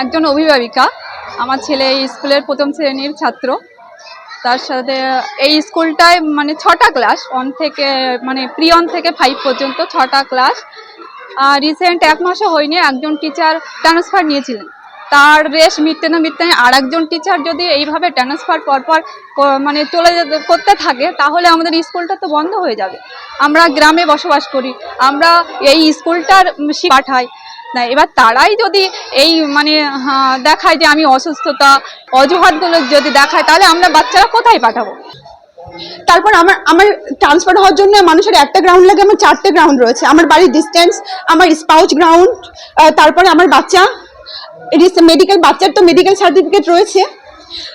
একজন অভিভাবিকা, আমার ছেলে এই স্কুলের প্রথম শ্রেণির ছাত্র। তার সাথে এই স্কুলটায় মানে ছটা ক্লাস ওয়ান থেকে মানে প্রি ওয়ান থেকে ফাইভ পর্যন্ত ছটা ক্লাস। আর রিসেন্ট এক মাসও হয়নি, একজন টিচার ট্রান্সফার নিয়েছিলেন। তার রেশ মিটতে না মিটতে আর একজন টিচার যদি এইভাবে ট্রান্সফার পরপর মানে চলে করতে থাকে, তাহলে আমাদের স্কুলটা তো বন্ধ হয়ে যাবে। আমরা গ্রামে বসবাস করি, আমরা এই স্কুলটার পাঠাই এবার তারাই যদি এই মানে হ্যাঁ, দেখায় যে আমি অসুস্থতা অজুহাতগুলো যদি দেখায় তাহলে আমরা বাচ্চারা কোথায় পাঠাবো? তারপর আমার আমার ট্রান্সফার হওয়ার জন্য মানুষের একটা গ্রাউন্ড লাগে আমার চারটে গ্রাউন্ড রয়েছে। আমার বাড়ির ডিস্টেন্স আমার স্পাউচ গ্রাউন্ড তারপরে আমার বাচ্চা। মেডিকেল বাচ্চার তো মেডিকেল সার্টিফিকেট রয়েছে।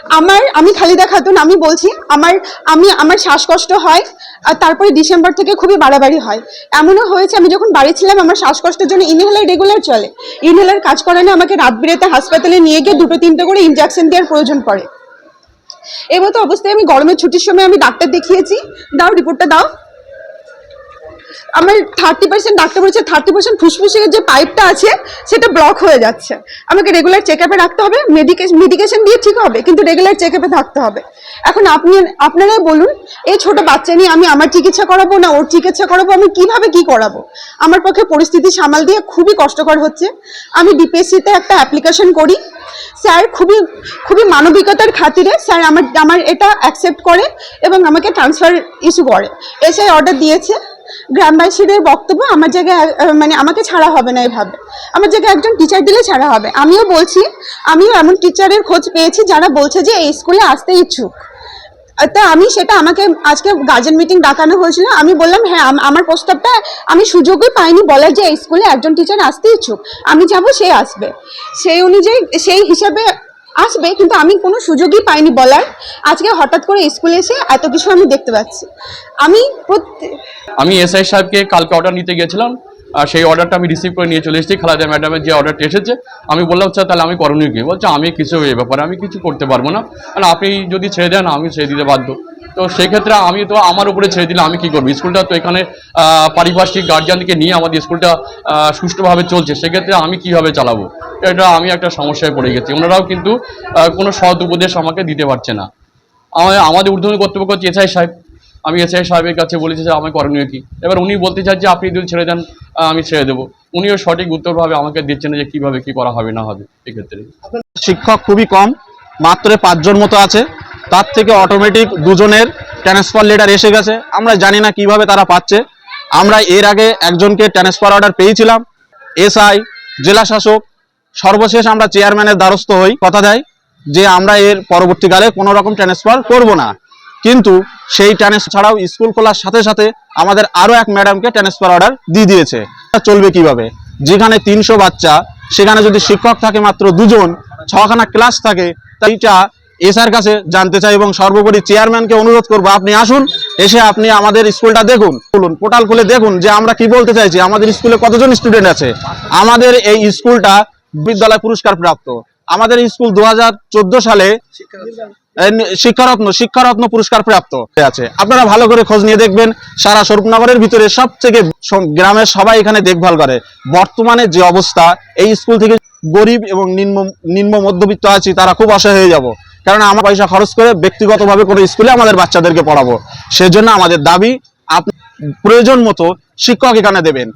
আমার, আমি খালিদা খাতুন, আমি বলছি, আমার, আমি, আমার শ্বাসকষ্ট হয়, আর তারপরে ডিসেম্বর থেকে খুবই বাড়াবাড়ি হয়। এমনও হয়েছে, আমি যখন বাড়ি ছিলাম, আমার শ্বাসকষ্টের জন্য ইনহেলার রেগুলার চলে। ইনহেলার কাজ করে না আমাকে রাত বিরেতে হাসপাতালে নিয়ে গিয়ে দুটো তিনটে করে ইনজেকশন দেওয়ার প্রয়োজন পড়ে। এই মতো অবস্থায় আমি গরমের ছুটির সময় আমি ডাক্তার দেখিয়েছি। দাও, রিপোর্টটা দাও। আমার থার্টি পার্সেন্ট ডাক্তার বলেছে থার্টি পার্সেন্ট ফুসফুসের যে পাইপটা আছে, সেটা ব্লক হয়ে যাচ্ছে। আমাকে রেগুলার চেক আপে রাখতে হবে মেডিকেশন মেডিকেশন দিয়ে ঠিক হবে, কিন্তু রেগুলার চেক আপে থাকতে হবে। এখন আপনি, আপনারাই বলুন, এই ছোট বাচ্চা নিয়ে আমি আমার চিকিৎসা করাবো না ওর চিকিৎসা করাবো, আমি কীভাবে কি করাবো? আমার পক্ষে পরিস্থিতি সামাল দিয়ে খুবই কষ্টকর হচ্ছে। আমি ডিপিএসসিতে একটা অ্যাপ্লিকেশন করি। স্যার খুবই খুবই মানবিকতার খাতিরে স্যার আমার আমার এটা অ্যাকসেপ্ট করে এবং আমাকে ট্রান্সফার ইস্যু করে। এসআই অর্ডার দিয়েছে। গ্রামবাসীদের বক্তব্য আমার জায়গায় মানে আমাকে ছাড়া হবে না এভাবে। আমার জায়গায় একজন টিচার দিলে ছাড়া হবে। আমিও বলছি, আমিও এমন টিচারের খোঁজ পেয়েছি যারা বলছে যে এই স্কুলে আসতে ইচ্ছুক। তা আমি সেটা আমাকে আজকে গার্জেন মিটিং ডাকানো হয়েছিল। আমি বললাম হ্যাঁ আমার প্রস্তাবটা আমি সুযোগই পাইনি বলার যে এই স্কুলে একজন টিচার আসতে ইচ্ছুক। আমি যাব, সে আসবে। সেই অনুযায়ী, সেই হিসাবে আসবে, কিন্তু আমি কোনো সুযোগই পাইনি বলার। আজকে হঠাৎ করে স্কুলে এসে এত কিছু আমি দেখতে পাচ্ছি। আমি আমি এসআই সাহেবকে কালকে অর্ডার নিতে গেছিলাম আর সেই অর্ডারটা আমি রিসিভ করে নিয়ে চলে এসেছি। খালাদা ম্যাডামের যে অর্ডারটা এসেছে, আমি বললাম, স্যার, তাহলে আমি করণীয় কি? বলছে, আমি কিছু এই ব্যাপারে আমি কিছু করতে পারব না। কারণ আপনি যদি ছেড়ে দেন, আমি ছেড়ে দিতে বাধ্য। তো সেক্ষেত্রে আমি তো আমার উপরে ছেড়ে দিলে আমি কি করব? স্কুলটা তো এখানে পারিপার্শ্বিক গার্জিয়ানকে নিয়ে আমাদের স্কুলটা সুষ্ঠুভাবে চলছে। সেক্ষেত্রে আমি কীভাবে চালাবো? এটা আমি একটা সমস্যায় পড়ে গেছি। ওনারাও কিন্তু কোনো সৎ উপদেশ আমাকে দিতে পারছে না। আমাদের আমাদের ঊর্ধ্বতন কর্তৃপক্ষ হচ্ছে এসআই সাহেব, আমি এসআই সাহেবের কাছে বলেছি যে আমার করণীয় কি। এবার উনি বলতে চান যে, আপনি যদি ছেড়ে দেন আমি ছেড়ে দেবো। উনিও সঠিক উত্তরভাবে আমাকে দিচ্ছেন যে, কীভাবে কি করা হবে, না হবে? এক্ষেত্রে। শিক্ষক খুবই কম, মাত্র পাঁচজন মতো আছে। তার থেকে অটোমেটিক দুজনের ট্রান্সফার লেটার এসে গেছে। আমরা জানি না কীভাবে তারা পাচ্ছে। আমরা এর আগে একজনকে ট্রান্সফার অর্ডার পেয়েছিলাম। এসআই জেলা শাসক সর্বশেষ আমরা চেয়ারম্যানের দ্বারস্থ হই। কথা দেয় যে আমরা এর পরবর্তীকালে কোনো রকম ট্রান্সফার করব না। কিন্তু সেই ট্রান্সফার ছাড়াও স্কুল খোলার সাথে সাথে আমাদের আরও এক ম্যাডামকে ট্রান্সফার অর্ডার দিয়ে দিয়েছে। চলবে কীভাবে? যেখানে তিনশো বাচ্চা, সেখানে যদি শিক্ষক থাকে মাত্র দুজন, ছখানা ক্লাস থাকে তাইটা এসআর কাছে জানতে চাই এবং সর্বোপরি চেয়ারম্যানকে অনুরোধ করব, আপনি আসুন, এসে আপনি আমাদের স্কুলটা দেখুন বলুন পোর্টাল খুলে দেখুন যে আমরা কি বলতে চাইছি। আমাদের স্কুলে কতজন স্টুডেন্ট আছে? আমাদের এই স্কুলটা বিদ্যালয় পুরস্কার প্রাপ্ত। আমাদের স্কুল দু হাজার চোদ্দ সালে শিক্ষারত্ন শিক্ষারত্ন পুরস্কার প্রাপ্ত আছে। আপনারা ভালো করে খোঁজ নিয়ে দেখবেন, সারা স্বরূপনগরের ভিতরে সব থেকে গ্রামের সবাই এখানে দেখভাল করে। বর্তমানে যে অবস্থা, এই স্কুল থেকে গরিব এবং নিম্ন নিম্ন মধ্যবিত্ত আছি, তারা খুব অসহায় হয়ে যাব। কারণ আমার পয়সা খরচ করে ব্যক্তিগতভাবে কোনো স্কুলে আমাদের বাচ্চাদেরকে পড়াবো। সেজন্য আমাদের দাবি প্রয়োজন মতো শিক্ষক এখানে দেবেন।